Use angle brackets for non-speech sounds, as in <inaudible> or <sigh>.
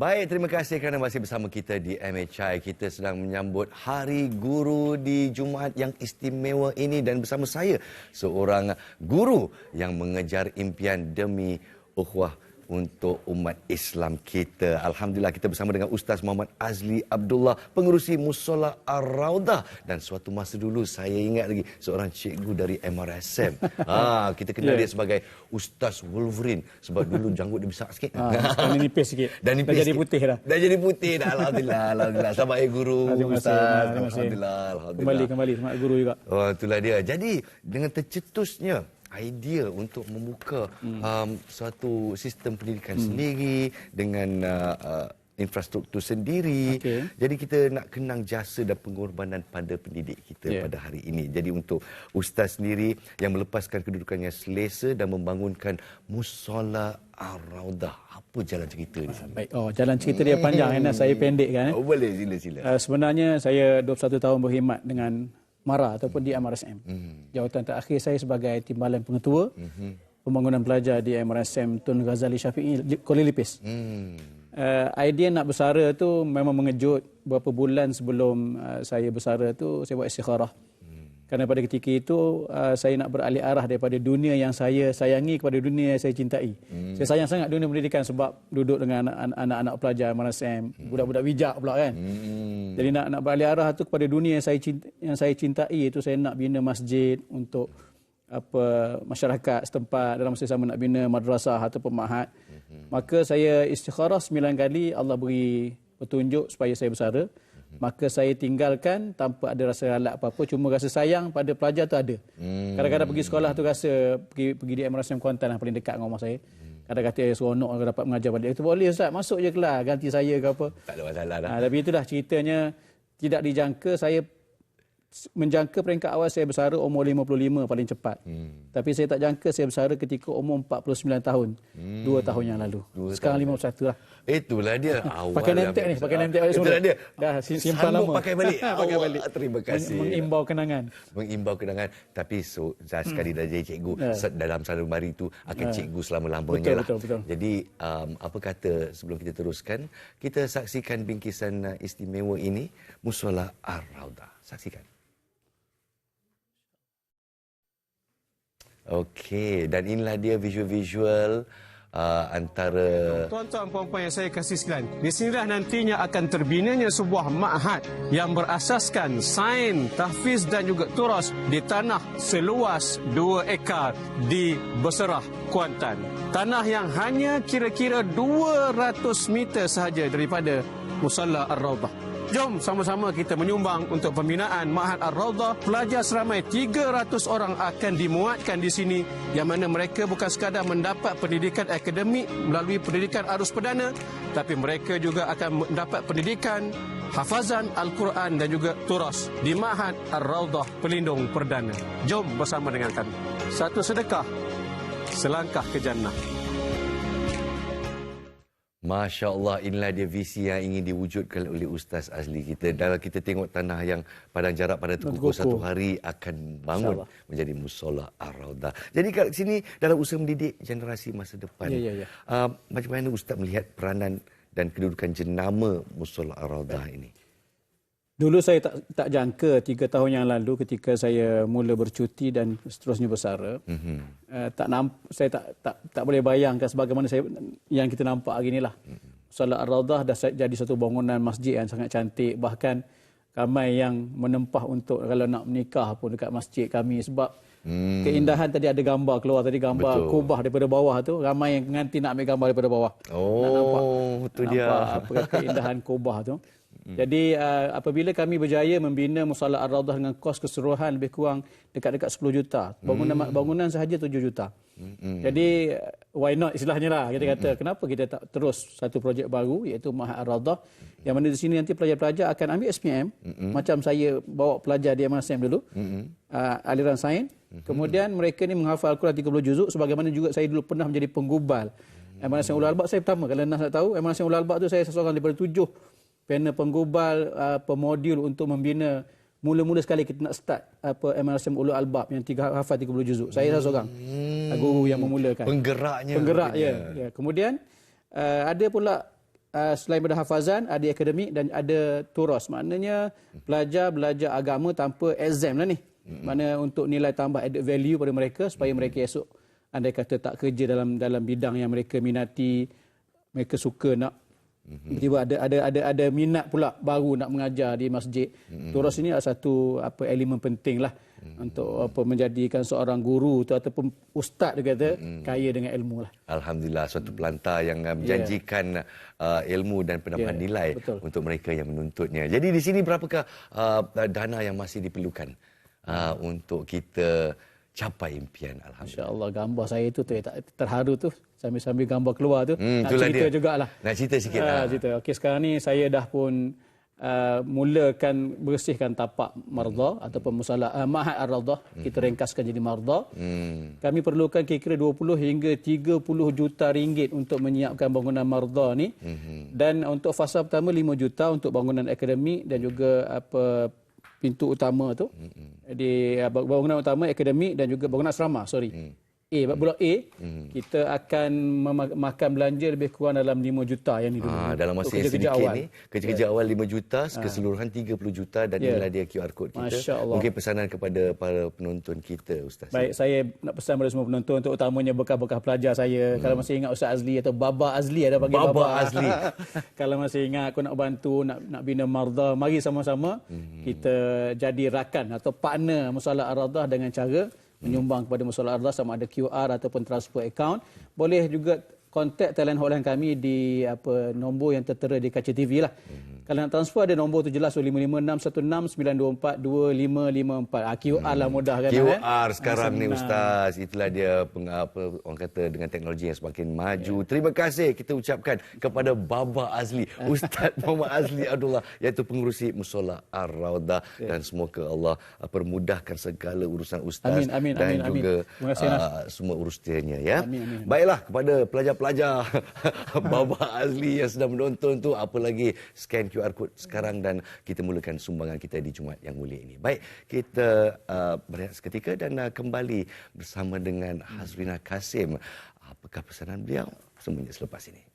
Baik, terima kasih kerana masih bersama kita di MHI. Kita sedang menyambut Hari Guru di Jumaat yang istimewa ini dan bersama saya seorang guru yang mengejar impian demi ukhuwah untuk umat Islam kita. Alhamdulillah kita bersama dengan Ustaz Muhammad Azli Abdullah, pengurusi Musola Ar-Raudah. Dan suatu masa dulu saya ingat lagi seorang cikgu dari MRSM. ha, <laughs> kita kenal yeah. dia sebagai Ustaz Wolverine sebab dulu janggut dia besar sikit. Ha, sekarang nipis sikit. <laughs> Dan nipis dah jadi putih dah. Dah jadi putih dah. Alhamdulillah. <laughs> Alhamdulillah. Selamat ya guru. Terima kasih. Ustaz. Terima kasih. Alhamdulillah. Alhamdulillah. Kembali, kembali. Semangat guru juga. Oh, itulah dia. Jadi dengan tercetusnya idea untuk membuka hmm. um, suatu sistem pendidikan hmm. sendiri dengan uh, uh, infrastruktur sendiri. Okay. Jadi kita nak kenang jasa dan pengorbanan pada pendidik kita yeah. pada hari ini. Jadi untuk ustaz sendiri yang melepaskan kedudukannya selesa dan membangunkan musola Ar-Raudah. Apa jalan cerita di sini? Baik. Oh, jalan cerita dia panjang. Hmm. Saya pendek kan. Oh, boleh, sila, sila. Uh, sebenarnya saya 21 tahun berkhidmat dengan MARA ataupun di MRSM. Hmm. Jawatan terakhir saya sebagai timbalan pengetua hmm. pembangunan pelajar di MRSM Tun Ghazali Syafi'i Kuala Lipis. Hmm. Uh, idea nak bersara tu memang mengejut beberapa bulan sebelum uh, saya bersara tu saya buat istikharah. Kerana pada ketika itu uh, saya nak beralih arah daripada dunia yang saya sayangi kepada dunia yang saya cintai. Hmm. Saya sayang sangat dunia pendidikan sebab duduk dengan anak-anak pelajar MRSM, hmm. budak-budak bijak pula kan. Hmm. Jadi nak nak beralih arah tu kepada dunia yang saya cintai, yang saya cintai itu saya nak bina masjid untuk apa masyarakat setempat dalam masa sama nak bina madrasah atau pemahat. Hmm. Maka saya istikharah sembilan kali Allah beri petunjuk supaya saya bersara maka saya tinggalkan tanpa ada rasa ralak apa-apa. Cuma rasa sayang pada pelajar tu ada. Hmm. kadang-kadang pergi sekolah tu rasa pergi pergi di MRSM Kuantan yang paling dekat dengan rumah saya. Kadang kata eh, seronok kalau dapat mengajar balik? Itu boleh ustaz. Masuk je kelas. Ganti saya ke apa. Tak ada masalah dah ha, tapi itulah ceritanya tidak dijangka saya menjangka peringkat awal saya bersara umur 55 paling cepat. Hmm. Tapi saya tak jangka saya bersara ketika umur 49 tahun. Hmm. Dua tahun yang lalu. Dua Sekarang tahun. 51 lah. Itulah dia. <laughs> Awal pakai nemtek ni. Pakai nemtek balik Itulah dia. Dah simpan lama. pakai balik. <laughs> pakai balik. Terima kasih. Mengimbau kenangan. Mengimbau kenangan. Tapi so, sekali hmm. dah jadi cikgu. Yeah. Dalam satu hari itu akan yeah. cikgu selama-lamanya lah. Betul, betul. Jadi um, apa kata sebelum kita teruskan. Kita saksikan bingkisan istimewa ini. Musola Ar-Raudah. Saksikan. Okey, dan inilah dia visual-visual uh, antara tuan-tuan puan-puan yang saya kasih sekalian. Di sinilah nantinya akan terbinanya sebuah ma'had yang berasaskan sains, tahfiz dan juga turas di tanah seluas 2 ekar di Beserah, Kuantan. Tanah yang hanya kira-kira 200 meter sahaja daripada Musalla Ar-Rawdah. Jom sama-sama kita menyumbang untuk pembinaan Mahat Ar-Rawdah. Pelajar seramai 300 orang akan dimuatkan di sini yang mana mereka bukan sekadar mendapat pendidikan akademik melalui pendidikan arus perdana tapi mereka juga akan mendapat pendidikan hafazan Al-Quran dan juga turas di Mahat Ar-Rawdah Pelindung Perdana. Jom bersama dengan kami. Satu sedekah, selangkah ke jannah. Masya Allah, inilah dia visi yang ingin diwujudkan oleh Ustaz Azli kita. Dan kita tengok tanah yang padang jarak pada Tukuku satu hari akan bangun menjadi musola Ar-Raudah. Jadi kat sini dalam usaha mendidik generasi masa depan, ya, ya, ya. Uh, macam mana Ustaz melihat peranan dan kedudukan jenama musola Ar-Raudah ini? Dulu saya tak tak jangka tiga tahun yang lalu ketika saya mula bercuti dan seterusnya bersara, mm-hmm. uh, tak namp, saya tak tak tak boleh bayangkan sebagaimana saya yang kita nampak hari inilah. Mm-hmm. Salat Ar-Raudah dah jadi satu bangunan masjid yang sangat cantik bahkan ramai yang menempah untuk kalau nak menikah pun dekat masjid kami sebab Hmm. Keindahan tadi ada gambar keluar tadi gambar Betul. kubah daripada bawah tu ramai yang nganti nak ambil gambar daripada bawah. Oh, nak nampak, itu dia. Nampak apa keindahan kubah tu. <laughs> Hmm. Jadi uh, apabila kami berjaya membina Musalla Ar-Raudah dengan kos keseluruhan lebih kurang dekat-dekat 10 juta. Bangunan hmm. bangunan sahaja 7 juta. Hmm. Jadi uh, why not istilahnya lah kita kata hmm. kenapa kita tak terus satu projek baru iaitu Mahat Ar-Raudah hmm. yang mana di sini nanti pelajar-pelajar akan ambil SPM hmm. macam saya bawa pelajar di MSM dulu. Hmm. Uh, aliran sains. Hmm. Kemudian mereka ni menghafal Al-Quran 30 juzuk sebagaimana juga saya dulu pernah menjadi penggubal. Hmm. MSM Ulul Albab saya pertama kalau nak tahu MSM Ulul Albab tu saya seseorang daripada tujuh panel penggubal uh, pemodul untuk membina mula-mula sekali kita nak start apa MRSM Ulul Albab yang tiga hafal 30 juzuk. Saya hmm. seorang guru yang memulakan. Penggeraknya. Penggerak ya. ya. Kemudian uh, ada pula uh, selain pada hafazan ada akademik dan ada turas maknanya pelajar belajar agama tanpa exam lah ni mana untuk nilai tambah added value pada mereka supaya mereka esok andai kata tak kerja dalam dalam bidang yang mereka minati mereka suka nak tiba ada ada ada ada minat pula baru nak mengajar di masjid. Turas ini adalah satu apa elemen penting lah untuk apa menjadikan seorang guru tu ataupun ustaz dia kata kaya dengan ilmu lah. Alhamdulillah suatu pelantar yang uh, menjanjikan uh, ilmu dan penambahan Ya, nilai betul. untuk mereka yang menuntutnya. Jadi di sini berapakah uh, dana yang masih diperlukan uh, untuk kita capai impian alhamdulillah. Masya Allah gambar saya tu tu tak terharu tu sambil-sambil gambar keluar tu Hmm, nak cerita dia. jugalah. Nak cerita sikit Ah, lah. cerita. Okey sekarang ni saya dah pun uh, mulakan bersihkan tapak marda ataupun musala uh, Mahat Ar-Radah kita ringkaskan jadi marda. Hmm. Kami perlukan kira-kira 20 hingga 30 juta ringgit untuk menyiapkan bangunan marda ni. Mhm. Dan untuk fasa pertama 5 juta untuk bangunan akademik dan juga apa pintu utama tu. Mhm. Di uh, bangunan utama akademik dan juga bangunan asrama, sorry. Mhm. A, blok A, kita akan mema- makan belanja lebih kurang dalam 5 juta yang ni dulu. Ah, dalam masa Untuk yang sedikit awal. ni, kerja-kerja awal 5 juta, keseluruhan 30 juta dan Ya. inilah dia QR code kita. Masya Allah. Mungkin pesanan kepada para penonton kita Ustaz. Baik, saya nak pesan pada semua penonton untuk utamanya bekas-bekas pelajar saya. Kalau masih ingat Ustaz Azli atau Baba Azli ada panggil Baba Baba, Azli. <laughs> Kalau masih ingat aku nak bantu nak nak bina marda, mari sama-sama kita jadi rakan atau partner Musalah Ar-Radah dengan cara menyumbang kepada Musalah Ar-Radah sama ada QR ataupun transfer account. Boleh juga kontak talent hotline kami di apa nombor yang tertera di kaca TV lah. Kalau nak transfer ada nombor tu jelas 055616925554. Ah, QR lah mudah kan. eh? QR sekarang ni. Ustaz. Itulah dia peng, apa, orang kata dengan teknologi yang semakin maju. Terima kasih kita ucapkan kepada Baba Azli, <laughs> Ustaz Muhammad Azli Abdullah iaitu pengurusi Musola Ar-Raudah dan semoga Allah uh, permudahkan segala urusan Ustaz Amin, amin, dan amin, amin. juga Terima kasih, uh, semua urusannya ya. Amin, amin. Baiklah kepada pelajar-pelajar <laughs> Baba Azli yang sedang menonton tu apa lagi scan QR code sekarang dan kita mulakan sumbangan kita di Jumaat yang mulia ini. Baik, kita uh, berehat seketika dan uh, kembali bersama dengan Hazrina Kasim. Apakah pesanan beliau? Semuanya selepas ini.